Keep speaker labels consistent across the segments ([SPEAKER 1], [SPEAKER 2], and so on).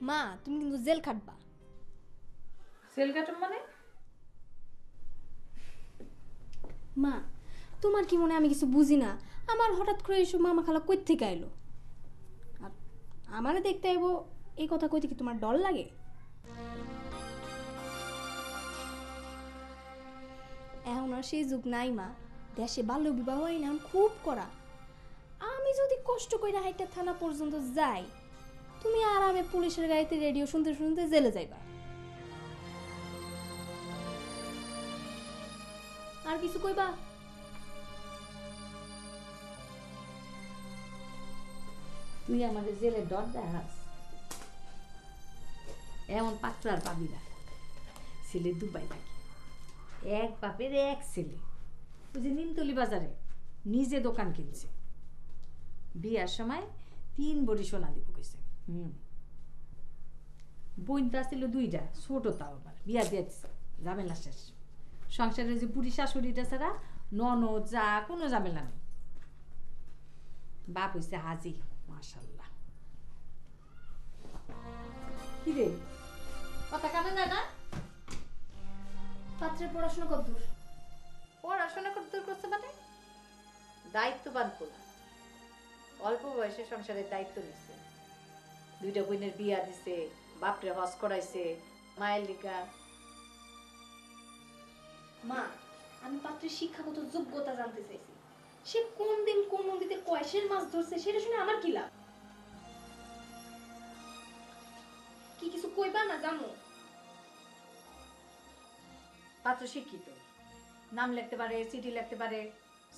[SPEAKER 1] মা তুমি কিন্তু জেল খাটবা।
[SPEAKER 2] জেল কাটন মানে?
[SPEAKER 1] মা তোমার কি মনে আমি কিছু বুঝি না? আমার হঠাৎ করে এইসব মামা খালা কই থেকে আইলো? আর আমারে দেখতে আইবো এই কথা কইতে কি তোমার ডর লাগে? এখন আর সেই যুগ নাই মা। দেশে বাল্য বিবাহ আইন এখন খুব করা আমি যদি কষ্ট করে হাইটা থানা পর্যন্ত যাই তুমি আরামে পুলিশের গাড়িতে রেডিও শুনতে শুনতে জেলে যাইবা। আর কিছু কইবা?
[SPEAKER 2] তুই আমাদের জেলে ডর দেখাস। এমন পাত্র আর পাবি না। ছেলে দুবাই থাকে। এক বাপের এক ছেলে। ওই যে নিমতলি বাজারে নিজে দোকান কিনছে। বিয়ার সময় তিন বড়ি সোনা দিব কইছে। বোনটা ছিল দুইটা ছোট তাও আবার বিয়া দিয়ে ঝামেলা শেষ। সংসারে যে বুড়ি শাশুড়িটা ছাড়া ননদ যা কোনো ঝামেলা নেই। বাপ হইছে হাজি মাশাল্লাহ। কি রে? কথা কানে যায় না?
[SPEAKER 1] পাত্রের পড়াশোনা কত দূর
[SPEAKER 2] পড়াশোনা করতে করছে মানে? দায়িত্ববান পোলা। অল্প বয়সে সংসারের দায়িত্ব নিচ্ছে দুইটা বোনের বিয়া দিছে বাপরে হজ করাইছে মায়ের লিগা।
[SPEAKER 1] মা আমি পাত্রের শিক্ষাগত যোগ্যতা জানতে চাইছি। সে কোন দিন কোন নদীতে কয়সের মাছ ধরছে সেটা শুনে আমার কি লাভ? কি কিছু কইবা না জানো?
[SPEAKER 2] পাত্র শিক্ষিত। নাম লিখতে পারে চিঠি লিখতে পারে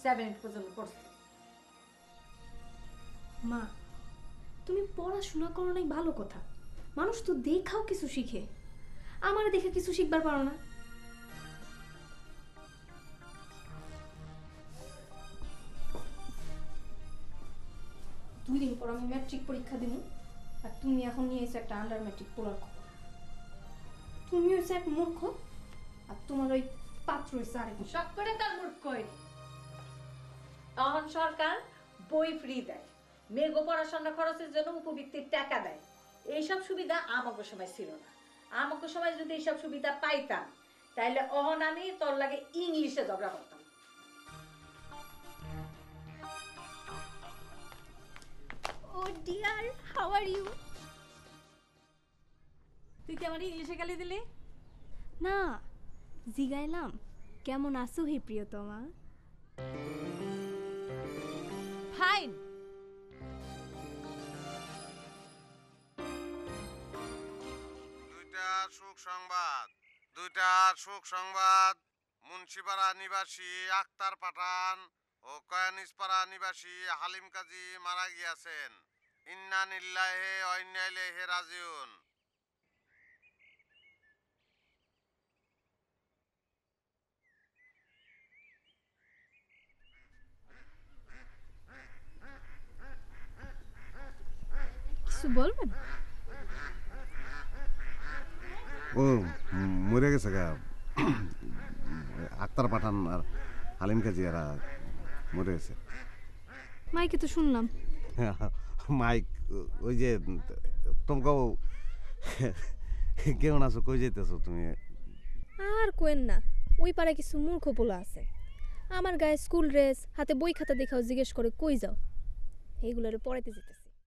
[SPEAKER 2] সেভেন পর্যন্ত পড়ছে।
[SPEAKER 1] মা তুমি পড়াশোনা করো নাই ভালো কথা। মানুষ তো দেখাও কিছু শিখে। আমার দেখে কিছু শিখবার পারো না। দুই দিন পর আমি ম্যাট্রিক পরীক্ষা দিব আর তুমি এখন নিয়ে এসে একটা আন্ডার ম্যাট্রিক পড়ার খবর। তুমি হচ্ছে এক মূর্খ আর তোমার ওই পাত্র হচ্ছে আরেক মূর্খ।
[SPEAKER 2] শখ করে তার কই তখন সরকার বই ফ্রি দেয়। মেঘ পড়াশোনা খরচের জন্য উপবৃত্তির টাকা দেয়। এইসব সুবিধা আমাকে সময় ছিল না। আমাকে সময় যদি এইসব সুবিধা পাইতাম তাহলে অহন আমি তোর লাগে ইংলিশে ঝগড়া করতাম।
[SPEAKER 1] Oh dear how are you
[SPEAKER 2] তুই কি আমার ইংলিশে গালি দিলি?
[SPEAKER 1] না জিগাইলাম। কেমন আছো হে প্রিয়তমা?
[SPEAKER 2] ফাইন
[SPEAKER 3] সংবাদ। দুইটা সুখ সংবাদ। মুন্সিপাড়া নিবাসী আক্তার পাঠান ও কয়ানিসপাড়া নিবাসী হালিম কাজী মারা গিয়াছেন। ইন্না নিল্লাহে অন্যাইলেহে রাজিউন।
[SPEAKER 1] কিছু বলবেন?
[SPEAKER 3] ও মরে গেছে গা। আক্তার পাঠান আর হালিম কাজী এরা মরে গেছে।
[SPEAKER 1] মাইকে তো শুনলাম।
[SPEAKER 3] মাইক ওই যে তোমাকেও কেমন আছো কই যেতেছো তুমি?
[SPEAKER 1] আর কোয়েন না ওই পাড়ায় কিছু মূর্খ পোলা আছে। আমার গায়ে স্কুল ড্রেস হাতে বই খাতা দেখাও জিজ্ঞেস করে কই যাও? এইগুলোর পড়াইতে যেতেছে